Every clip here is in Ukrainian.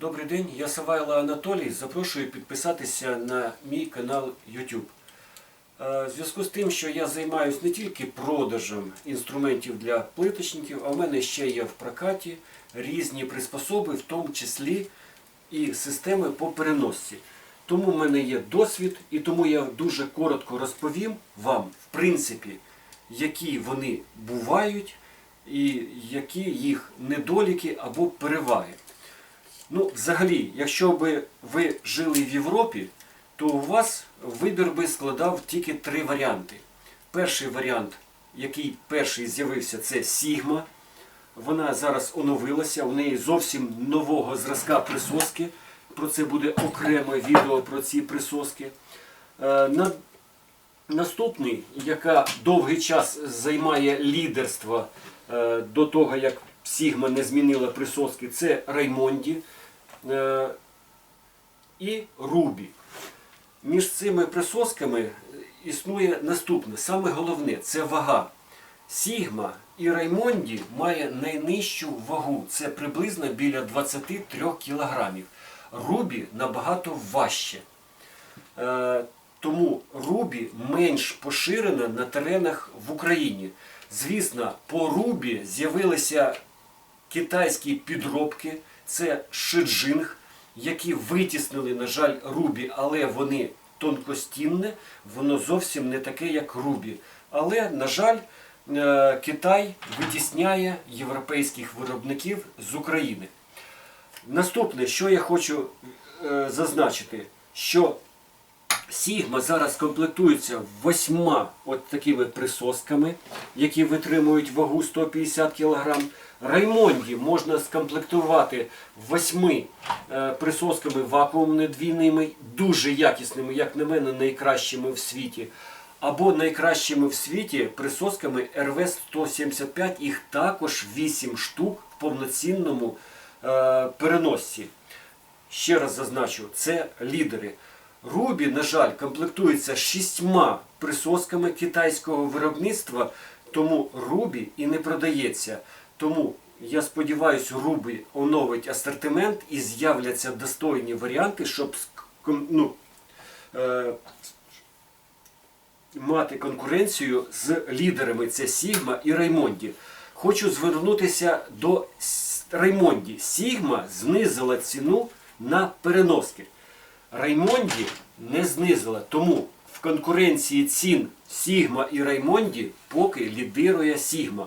Добрий день, я Савайло Анатолій. Запрошую підписатися на мій канал YouTube. Е, В зв'язку з тим, що я займаюся не тільки продажем інструментів для плиточників, а в мене ще є в прокаті різні приспособи, в тому числі і системи по переносці. Тому в мене є досвід, і тому я дуже коротко розповім вам, в принципі, які вони бувають і які їх недоліки або переваги. Ну, взагалі, якщо би ви жили в Європі, то у вас вибір би складав тільки три варіанти. Перший варіант, який перший з'явився, це Sigma. Вона зараз оновилася, у неї зовсім нового зразка присоски. Про це буде окреме відео про ці присоски. Е, Наступний, яка довгий час займає лідерство е, до того, як Sigma не змінила присоски, це Раймонді е, і Рубі. Між цими присосками існує наступне. Саме головне це вага. Сігма і Раймонді має найнижчу вагу. Це приблизно біля 23 кілограмів. Рубі набагато важче. Е, тому Рубі менш поширена на теренах в Україні. Звісно, по Рубі з'явилися китайські підробки, це шиджинг, які витіснили, на жаль, Рубі, але вони тонкостінне, воно зовсім не таке, як Рубі. Але, на жаль, е, Китай витісняє європейських виробників з України. Наступне, що я хочу е, зазначити, що Сігма зараз комплектується восьма от такими присосками, які витримують вагу 150 кг. Раймонді можна скомплектувати восьми е, присосками вакуумно-двійними, дуже якісними, як на мене, найкращими в світі. Або найкращими в світі присосками РВ-175, їх також 8 штук в повноцінному е, переносці. Ще раз зазначу, це лідери. Рубі, на жаль, комплектується шістьма присосками китайського виробництва, тому Рубі і не продається. Тому я сподіваюся, Рубі оновить асортимент і з'являться достойні варіанти, щоб ну, е, мати конкуренцію з лідерами це Сігма і Раймонді. Хочу звернутися до Раймонді. Сігма знизила ціну на переноски. Раймонді не знизила, тому в конкуренції цін Сігма і Раймонді поки лідирує Сігма.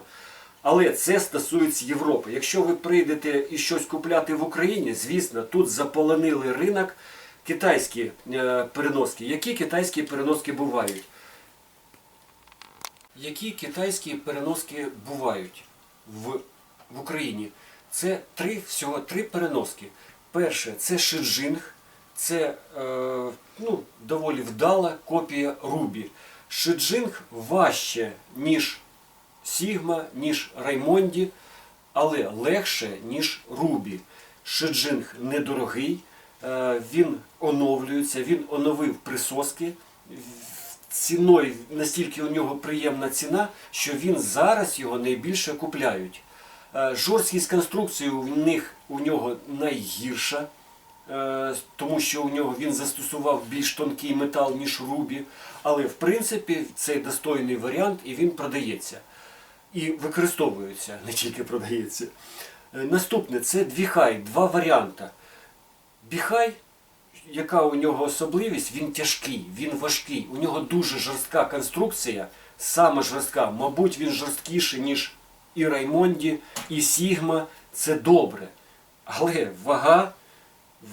Але це стосується Європи. Якщо ви прийдете і щось купляти в Україні, звісно, тут заполонили ринок китайські е, переноски. Які китайські переноски бувають? Які китайські переноски бувають в, в Україні? Це три, всього три переноски. Перше це Шиджинг, це е, ну, доволі вдала копія Рубі. Шиджинг важче, ніж Сігма, ніж Раймонді, але легше, ніж Рубі. Шиджинг недорогий, е, він оновлюється, він оновив присоски. Ціною настільки у нього приємна ціна, що він зараз його найбільше купляють. Е, Жорсткість конструкції у них у нього найгірша, е, тому що у нього він застосував більш тонкий метал, ніж Рубі. Але в принципі це достойний варіант і він продається. І використовується, не тільки продається. Е, Наступне це двіхай, два варіанти. Біхай, яка у нього особливість, він тяжкий, він важкий. У нього дуже жорстка конструкція, саме жорстка. Мабуть, він жорсткіший, ніж і Раймонді, і Сігма. Це добре. Але вага,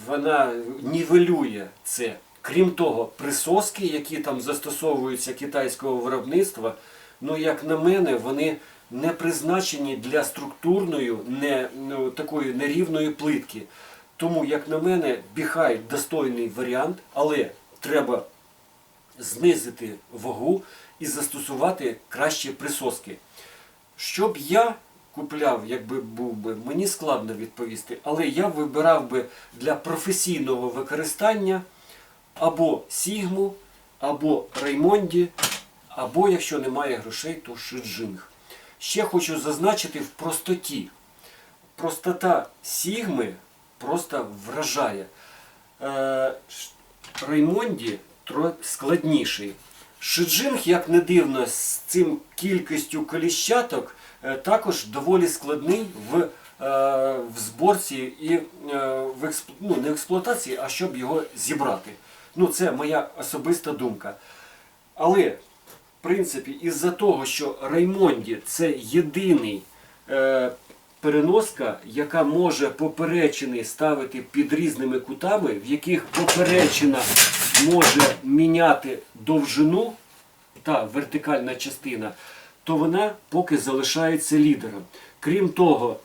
вона нівелює це. Крім того, присоски, які там застосовуються китайського виробництва, ну, як на мене, вони не призначені для структурної, не, ну, такої нерівної плитки. Тому, як на мене, біхай достойний варіант, але треба знизити вагу і застосувати кращі присоски. Щоб я купляв, якби був би, мені складно відповісти, але я вибирав би для професійного використання або Сігму, або Раймонді, або якщо немає грошей, то Шиджинг. Ще хочу зазначити в простоті. Простота Сігми просто вражає. Е, Раймонді складніший. Шиджинг, як не дивно, з цим кількістю коліщаток е, також доволі складний в, е, в зборці і в експ... ну, не експлуатації, а щоб його зібрати. Ну, це моя особиста думка. Але, принципі, із-за того, що Раймонді це єдиний е, переноска, яка може поперечини ставити під різними кутами, в яких поперечина може міняти довжину та вертикальна частина, то вона поки залишається лідером. Крім того,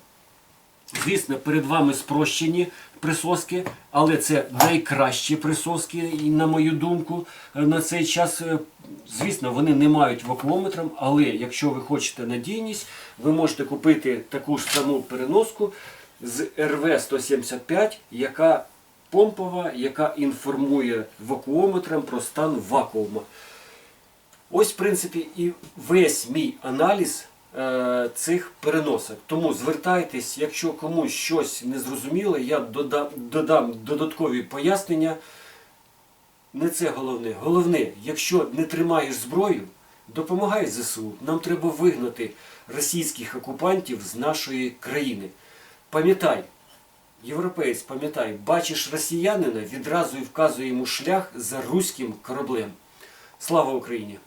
Звісно, перед вами спрощені присоски, але це найкращі присоски, на мою думку, е, на цей час. Е, Звісно, вони не мають вакуометра, але якщо ви хочете надійність, ви можете купити таку ж саму переноску з РВ-175, яка помпова, яка інформує вакуометром про стан вакуума. Ось, в принципі, і весь мій аналіз цих переносок. Тому звертайтесь, якщо комусь щось не зрозуміло, я додам, додаткові пояснення. Не це головне. Головне, якщо не тримаєш зброю, допомагай ЗСУ. Нам треба вигнати російських окупантів з нашої країни. Пам'ятай, європеєць, пам'ятай, бачиш росіянина, відразу і вказує йому шлях за руським кораблем. Слава Україні!